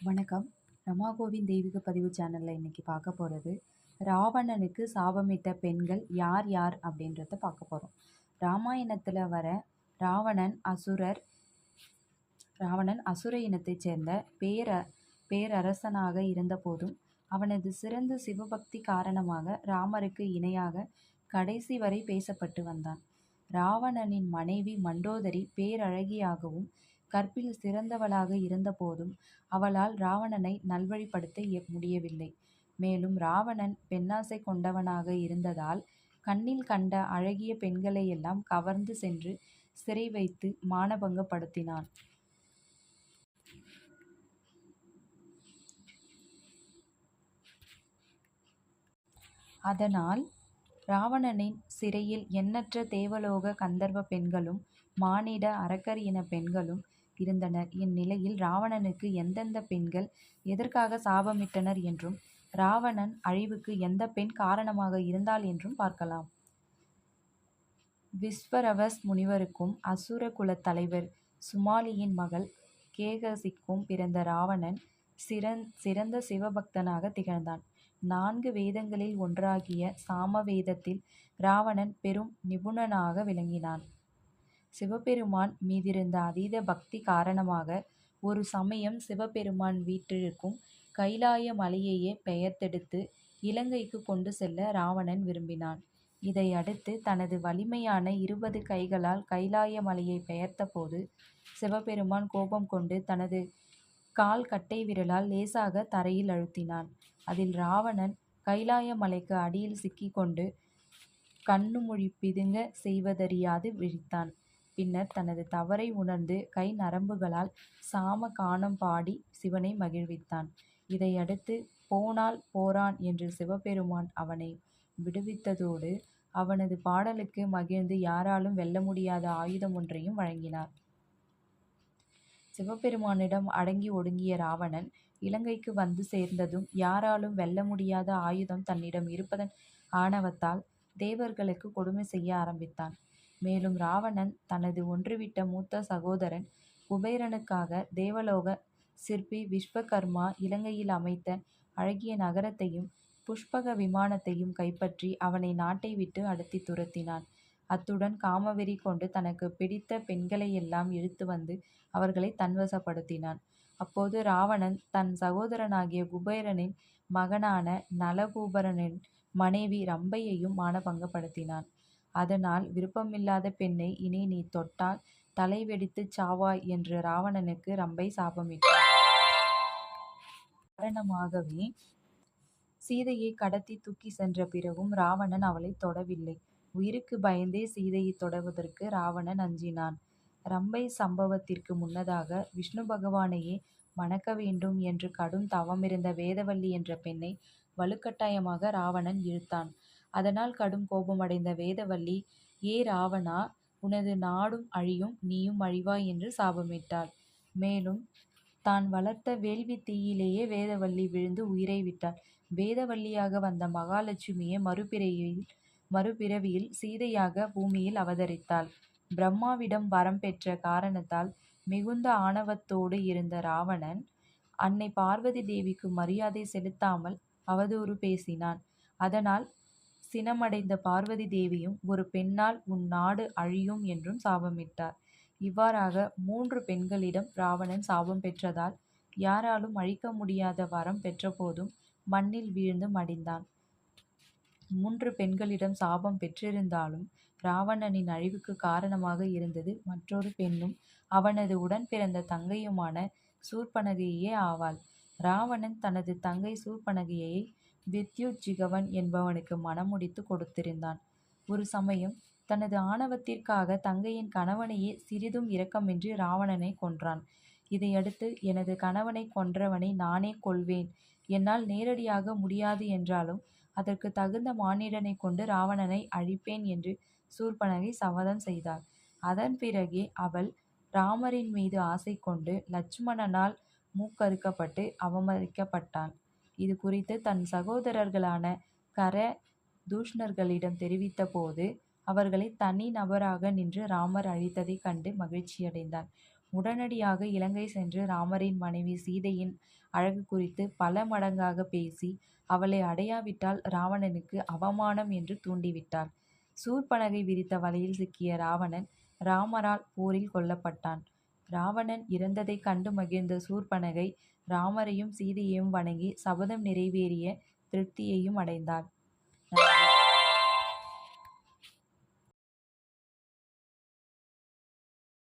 வணக்கம். ரமாகோவின் தெய்வீக பதிவு சேனலில் இன்னைக்கு பார்க்க போகிறது ராவணனுக்கு சாபமிட்ட பெண்கள் யார் யார் அப்படின்றத பார்க்க போகிறோம் ராமாயணத்தில் வர ராவணன் அசுரர் ராவணன் அசுர இனத்தைச் சேர்ந்த பேர பேரரசனாக இருந்தபோதும் அவனது சிறந்த சிவபக்தி காரணமாக ராமருக்கு இணையாக கடைசி வரை பேசப்பட்டு வந்தான். ராவணனின் மனைவி மண்டோதரி பேரழகியாகவும் கற்பில் சிறந்தவளாக இருந்தபோதும் அவளால் ராவணனை நல்வழிப்படுத்த முடியவில்லை. மேலும் ராவணன் பெண்ணாசை கொண்டவனாக இருந்ததால் கண்ணில் கண்ட அழகிய பெண்களையெல்லாம் கவர்ந்து சென்று சிறை வைத்து மானபங்கப்படுத்தினான். அதனால் ராவணனின் சிறையில் எண்ணற்ற தேவலோக கந்தர்வ பெண்களும் மானிட அரக்கர் இன பெண்களும் இருந்தனர். இந்நிலையில் ராவணனுக்கு எந்தெந்த பெண்கள் எதற்காக சாபமிட்டனர் என்றும் ராவணன் அழிவுக்கு எந்த பெண் காரணமாக இருந்தாள் என்றும் பார்க்கலாம். விஸ்வரவஸ் முனிவருக்கும் அசுர குலத் தலைவர் சுமாலியின் மகள் கேகசிக்கும் பிறந்த ராவணன் சிறந் சிறந்த சிவபக்தனாக திகழ்ந்தான். நான்கு வேதங்களில் ஒன்றாகிய சாமவேதத்தில் ராவணன் பெரும் நிபுணனாக விளங்கினான். சிவபெருமான் மீதிருந்த அதீத பக்தி காரணமாக ஒரு சமயம் சிவபெருமான் வீற்றிருக்கும் கைலாய மலையையே பெயர்த்தெடுத்து இலங்கைக்கு கொண்டு செல்ல ராவணன் விரும்பினான். இதை அடுத்து தனது வலிமையான இருபது கைகளால் கைலாய மலையை பெயர்த்தபோது சிவபெருமான் கோபம் கொண்டு தனது கால் கட்டை விரலால் லேசாக தரையில் அழுத்தினான். அதில் ராவணன் கைலாய மலைக்கு அடியில் சிக்கிக்கொண்டு கண்ணுமொழி பிதுங்க செய்வதறியாது விழித்தான் பின்னர் தனது தவறை உணர்ந்து கை நரம்புகளால் சாம கானம் பாடி சிவனை மகிழ்வித்தான். இதையடுத்து போனால் போறான் என்று சிவபெருமான் அவனை விடுவித்ததோடு அவனது பாடலுக்கு மகிழ்ந்து யாராலும் வெல்ல முடியாத ஆயுதம் ஒன்றையும் வழங்கினார். சிவபெருமானிடம் அடங்கி ஒடுங்கிய ராவணன் இலங்கைக்கு வந்து சேர்ந்ததும் யாராலும் வெல்ல முடியாத ஆயுதம் தன்னிடம் இருப்பதன் ஆணவத்தால் தேவர்களுக்கு கொடுமை செய்ய ஆரம்பித்தான். மேலும் ராவணன் தனது ஒன்றுவிட்ட மூத்த சகோதரன் குபேரனுக்காக தேவலோக சிற்பி விஸ்வகர்மா இலங்கையில் அமைத்த அழகிய நகரத்தையும் புஷ்பக விமானத்தையும் கைப்பற்றி அவனை நாட்டை விட்டு அடர்த்தி துரத்தினான். அத்துடன் காமவெறி கொண்டு தனக்கு பிடித்த பெண்களையெல்லாம் இழுத்து வந்து அவர்களை தன்வசப்படுத்தினான். அப்போது ராவணன் தன் சகோதரனாகிய குபேரனின் மகனான நலகூபரனின் மனைவி ரம்பையையும் மானபங்கப்படுத்தினான். அதனால் விருப்பமில்லாத பெண்ணை இனி நீ தொட்டால் தலை வெடித்து சாவாய் என்று ராவணனுக்கு ரம்பை சாபமிட்டார். காரணமாகவே சீதையை கடத்தி தூக்கி சென்ற பிறகும் ராவணன் அவளை தொடவில்லை. உயிருக்கு பயந்தே சீதையை தொடவதற்கு ராவணன் அஞ்சினான். ரம்பை சம்பவத்திற்கு முன்னதாக விஷ்ணு பகவானையே மணக்க வேண்டும் என்று கடும் தவமிருந்த வேதவல்லி என்ற பெண்ணை வலுக்கட்டாயமாக ராவணன் இழுத்தான். அதனால் கடும் கோபமடைந்த வேதவல்லி ஏ ராவணா உனது நாடும் அழியும் நீயும் அழிவாய் என்று சாபமிட்டாள். மேலும் தான் வளர்த்த வேள்வி தீயிலேயே வேதவல்லி விழுந்து உயிரை விட்டாள் வேதவல்லியாக வந்த மகாலட்சுமியே மறுபிறவியில் மறுபிறவியில் சீதையாக பூமியில் அவதரித்தாள். பிரம்மாவிடம் வரம் பெற்ற காரணத்தால் மிகுந்த ஆணவத்தோடு இருந்த ராவணன் அன்னை பார்வதி தேவிக்கு மரியாதை செலுத்தாமல் அவதூறு பேசினான். அதனால் சினமடைந்த பார்வதி தேவியும் ஒரு பெண்ணால் உன் நாடு அழியும் என்றும் சாபமிட்டார். இவ்வாறாக மூன்று பெண்களிடம் ராவணன் சாபம் பெற்றதால் யாராலும் அழிக்க முடியாத வரம் பெற்றபோதும் மண்ணில் வீழ்ந்து மடிந்தான். மூன்று பெண்களிடம் சாபம் பெற்றிருந்தாலும் ராவணனின் அழிவுக்கு காரணமாக இருந்தது மற்றொரு பெண்ணும் அவனது உடன் பிறந்த தங்கையுமான சூர்பனகையே ஆவாள். ராவணன் தனது தங்கை சூர்பனகையை வித்யுஜிகவன் என்பவனுக்கு மணமுடித்து கொடுத்திருந்தான். ஒரு சமயம் தனது ஆணவத்திற்காக தங்கையின் கணவனையே சிறிதும் இரக்கமின்றி ராவணனை கொன்றான். இதையடுத்து எனது கணவனை கொன்றவனை நானே கொல்வேன். என்னால் நேரடியாக முடியாது என்றாலும் அதற்கு தகுந்த மானிடனை கொண்டு ராவணனை அழிப்பேன் என்று சூர்பனகை சபதம் செய்தார் அதன் பிறகே அவள் ராமரின் மீது ஆசை கொண்டு லட்சுமணனால் மூக்கறுக்கப்பட்டு அவமதிக்கப்பட்டாள். இது குறித்து தன் சகோதரர்களான கர தூஷ்ணர்களிடம் தெரிவித்தபோது அவர்களை தனி நபராக நின்று ராமர் அழைத்ததைக் கண்டு மகிழ்ச்சியடைந்தார் உடனடியாக இலங்கை சென்று ராமரின் மனைவி சீதையின் அழகு குறித்து பல மடங்காக பேசி அவளை அடையாவிட்டால் ராவணனுக்கு அவமானம் என்று தூண்டிவிட்டார் சூர்பனகை விரித்த வலையில் சிக்கிய ராவணன் ராமரால் போரில் கொல்லப்பட்டான். ராவணன் இறந்ததைக் கண்டு மகிழ்ந்த சூர்பனகை ராமரையும் சீதையையும் வணங்கி சபதம் நிறைவேறிய திருப்தியையும் அடைந்தார்.